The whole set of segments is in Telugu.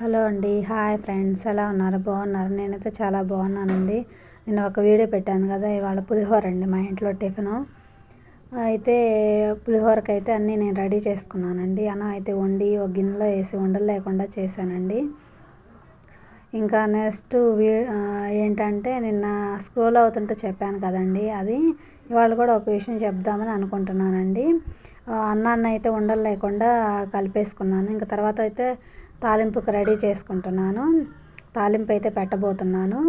హలో అండి. Hi friends. ఎలా ఉన్నారు? బాగున్నారు? నేనైతే చాలా బాగున్నానండి. నేను ఒక వీడియో పెట్టాను కదా ఇవాళ పులిహోర అండి మా ఇంట్లో టిఫిను. అయితే పులిహోరకి అయితే అన్నీ నేను రెడీ చేసుకున్నానండి. అన్నం అయితే వండి ఒక గిన్నెలో వేసి ఉండలు లేకుండా చేశానండి. ఇంకా నెక్స్ట్ వీ ఏంటంటే నిన్న స్క్రోల్ అవుతుంటే చెప్పాను కదండి అది. ఇవాళ కూడా ఒక విషయం చెప్దామని అనుకుంటున్నానండి. అన్నాన్ని అయితే ఉండలు లేకుండా కలిపేసుకున్నాను. ఇంకా తర్వాత అయితే తాలింపుకి రెడీ చేసుకుంటున్నాను. తాలింపు అయితే పెట్టబోతున్నాను.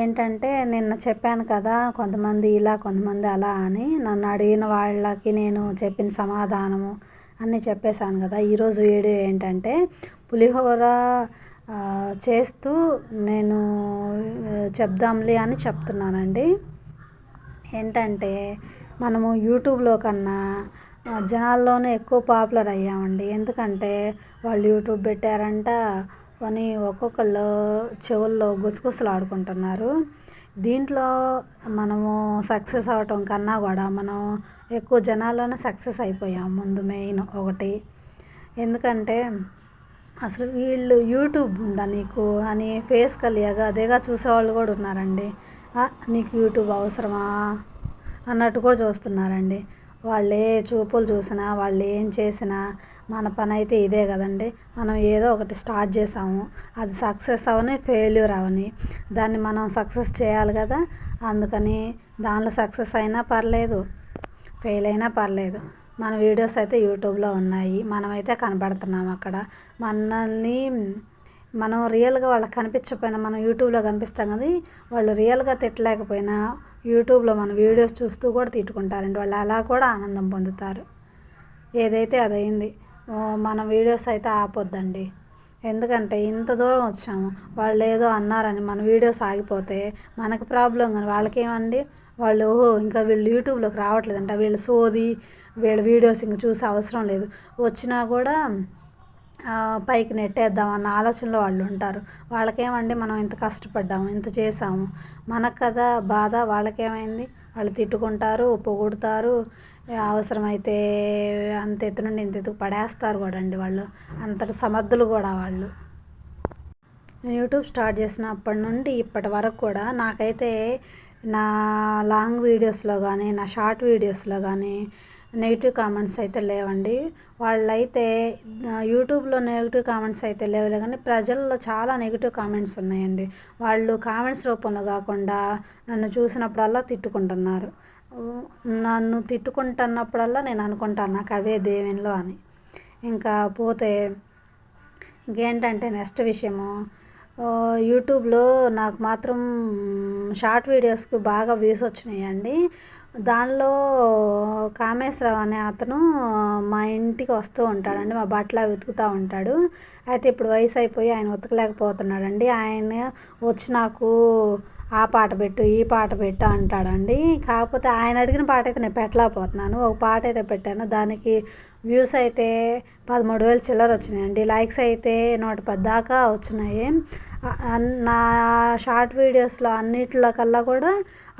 ఏంటంటే నిన్న చెప్పాను కదా కొంతమంది ఇలా కొంతమంది అలా అని. నన్ను అడిగిన వాళ్ళకి నేను చెప్పిన సమాధానము అన్నీ చెప్పేశాను కదా. ఈరోజు వీడియో ఏంటంటే పులిహోర చేస్తూ నేను చెప్దాంలే అని చెప్తున్నానండి. ఏంటంటే మనము యూట్యూబ్లో కన్నా జనాల్లోనే ఎక్కువ పాపులర్ అయ్యామండి. ఎందుకంటే వాళ్ళు యూట్యూబ్ పెట్టారంట అని ఒక్కొక్కళ్ళు చెవుల్లో గుసగుసలు ఆడుకుంటున్నారు. దీంట్లో మనము సక్సెస్ అవటం కన్నా కూడా మనం ఎక్కువ జనాల్లోనే సక్సెస్ అయిపోయాం ముందు మెయిన్ ఒకటి. ఎందుకంటే అసలు వీళ్ళు యూట్యూబ్ ఉందా నీకు అని ఫేస్ కలియగా అదేగా చూసేవాళ్ళు కూడా ఉన్నారండి. నీకు యూట్యూబ్ అవసరమా అన్నట్టు కూడా చూస్తున్నారండి. వాళ్ళే చూపులు చూసినా వాళ్ళు ఏం చేసినా మన పని అయితే ఇదే కదండి. మనం ఏదో ఒకటి స్టార్ట్ చేసాము అది సక్సెస్ అవని ఫెయిల్యూర్ అవని దాన్ని మనం సక్సెస్ చేయాలి కదా. అందుకని దానిలో సక్సెస్ అయినా పర్లేదు ఫెయిల్ అయినా పర్లేదు. మన వీడియోస్ అయితే యూట్యూబ్లో ఉన్నాయి మనమైతే కనబడుతున్నాం అక్కడ. మనల్ని మనం రియల్గా వాళ్ళకి కనిపించకపోయినా మనం యూట్యూబ్లో కనిపిస్తాం కదా వాళ్ళు రియల్గా తిట్టలేకపోయినా యూట్యూబ్లో మన వీడియోస్ చూస్తూ కూడా తిట్టుకుంటారండి. వాళ్ళు అలా కూడా ఆనందం పొందుతారు. ఏదైతే అదైంది మన వీడియోస్ అయితే ఆపొద్దండి. ఎందుకంటే ఇంత దూరం వచ్చాము వాళ్ళు ఏదో అన్నారని మన వీడియోస్ ఆగిపోతే మనకు ప్రాబ్లం కానీ వాళ్ళకేమండి? వాళ్ళు ఓహో ఇంకా వీళ్ళు యూట్యూబ్లోకి రావట్లేదంట వీళ్ళు సోది వీళ్ళ వీడియోస్ ఇంకా చూసే అవసరం లేదు. వచ్చినా కూడా పైకి నెట్టేద్దాం అన్న ఆలోచనలో వాళ్ళు ఉంటారు. వాళ్ళకేమండి మనం ఇంత కష్టపడ్డాము ఇంత చేసాము మనకు కదా బాధ వాళ్ళకేమైంది? వాళ్ళు తిట్టుకుంటారు పొగుడుతారు అవసరమైతే అంత ఎత్తు నుండి ఇంత ఎత్తుకు పడేస్తారు కూడా అండి వాళ్ళు. అంతటి సమర్థులు కూడా వాళ్ళు. నేను యూట్యూబ్ స్టార్ట్ చేసినప్పటి నుండి ఇప్పటి వరకు కూడా నాకైతే నా లాంగ్ వీడియోస్లో కానీ నా షార్ట్ వీడియోస్లో కానీ నెగిటివ్ కామెంట్స్ అయితే లేవండి. వాళ్ళైతే యూట్యూబ్లో నెగిటివ్ కామెంట్స్ అయితే లేవులే కానీ ప్రజల్లో చాలా నెగిటివ్ కామెంట్స్ ఉన్నాయండి. వాళ్ళు కామెంట్స్ రూపంలో కాకుండా నన్ను చూసినప్పుడల్లా తిట్టుకుంటున్నారు. నన్ను తిట్టుకుంటున్నప్పుడల్లా నేను అనుకుంటాను నాకు అవే దేవునిలో అని. ఇంకా పోతే ఇంకేంటంటే నెక్స్ట్ విషయము. యూట్యూబ్లో నాకు మాత్రం షార్ట్ వీడియోస్కి బాగా వ్యూస్ వచ్చినాయండి. దానిలో కామేశ్వరావు అనే అతను మా ఇంటికి వస్తూ ఉంటాడండి మా బట్టలు వెతుకుతూ ఉంటాడు. అయితే ఇప్పుడు వయసు అయిపోయి ఆయన ఉతకలేకపోతున్నాడండి. ఆయన వచ్చి నాకు ఆ పాట పెట్టు ఈ పాట పెట్టు అంటాడండి. కాకపోతే ఆయన అడిగిన పాట అయితే నేను పెట్టలేకపోతున్నాను. ఒక పాట అయితే పెట్టాను. దానికి వ్యూస్ అయితే పదమూడు వేలు చిల్లర వచ్చినాయండి. లైక్స్ అయితే నూట పది దాకా వచ్చినాయి. నా షార్ట్ వీడియోస్లో అన్నిట్లో కల్లా కూడా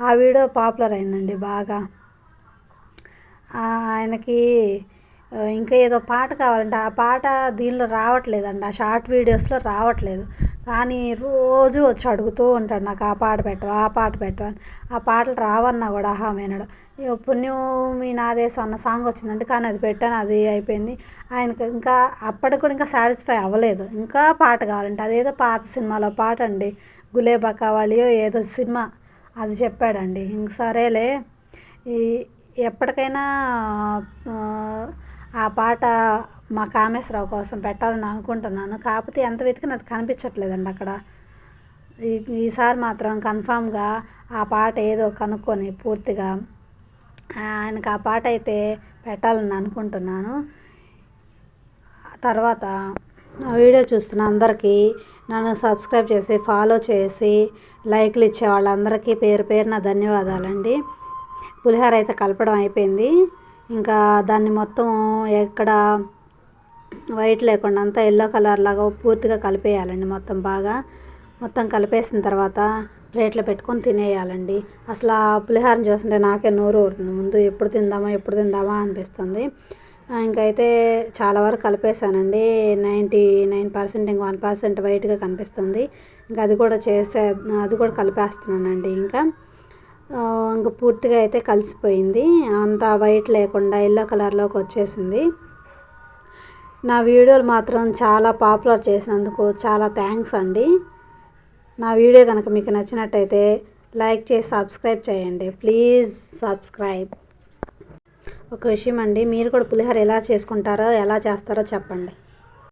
ఆ వీడియో పాపులర్ అయిందండి బాగా. ఆయనకి ఇంకా ఏదో పాట కావాలంటే ఆ పాట దీనిలో రావట్లేదండి. ఆ షార్ట్ వీడియోస్లో రావట్లేదు. కానీ రోజు వచ్చి అడుగుతూ ఉంటాడు నాకు ఆ పాట పెట్టు ఆ పాట పెట్టు అని. ఆ పాటలు రావన్నా కూడా ఆహా వినడు. పుణ్యం మీ నాదేశం అన్న సాంగ్ వచ్చిందంటే కానీ అది పెట్టాను అది అయిపోయింది. ఆయనకు ఇంకా అప్పటికి కూడా ఇంకా సాటిస్ఫై అవ్వలేదు. ఇంకా పాట కావాలంటే అదేదో పాత సినిమాలో పాట అండి గులేబా ఏదో సినిమా అది చెప్పాడండి. ఇంక సరేలే. ఈ ఎప్పటికైనా ఆ పాట మా కామేశ్వరరావు కోసం పెట్టాలని అనుకుంటున్నాను. కాకపోతే ఎంత వెతికినా అది కనిపించట్లేదండి అక్కడ. ఈసారి మాత్రం కన్ఫామ్గా ఆ పాట ఏదో కనుక్కొని పూర్తిగా ఆయనకు ఆ పాట అయితే పెట్టాలని అనుకుంటున్నాను. తర్వాత నా వీడియో చూస్తున్న అందరికీ నన్ను సబ్స్క్రైబ్ చేసి ఫాలో చేసి లైక్లు ఇచ్చే వాళ్ళందరికీ పేరు పేరున ధన్యవాదాలండి. పులిహోర అయితే కలపడం అయిపోయింది. ఇంకా దాన్ని మొత్తం ఎక్కడ వైట్ లేకుండా అంతా ఎల్లో కలర్ లాగా పూర్తిగా కలిపేయాలండి మొత్తం బాగా. మొత్తం కలిపేసిన తర్వాత ప్లేట్లో పెట్టుకొని తినేయాలండి. అసలు ఆ పులిహారం చూస్తుంటే నాకే నోరు ఊరుతుంది. ముందు ఎప్పుడు తిందామా ఎప్పుడు తిందామా అనిపిస్తుంది. ఇంకైతే చాలా వరకు కలిపేశానండి. నైంటీ నైన్ పర్సెంట్ ఇంక వన్ పర్సెంట్ వైట్గా కనిపిస్తుంది. ఇంకా అది కూడా చేసే అది కూడా కలిపేస్తున్నానండి ఇంకా. ఇంకా పూర్తిగా అయితే కలిసిపోయింది. అంత వైట్ లేకుండా ఎల్లో కలర్లోకి వచ్చేసింది. నా వీడియోలు మాత్రం చాలా పాపులర్ చేసినందుకు చాలా థ్యాంక్స్ అండి. నా వీడియో కనుక మీకు నచ్చినట్టయితే లైక్ చేసి సబ్స్క్రైబ్ చేయండి. Please subscribe. ఒక విషయం అండి మీరు కూడా పులిహోర ఎలా చేసుకుంటారో ఎలా చేస్తారో చెప్పండి.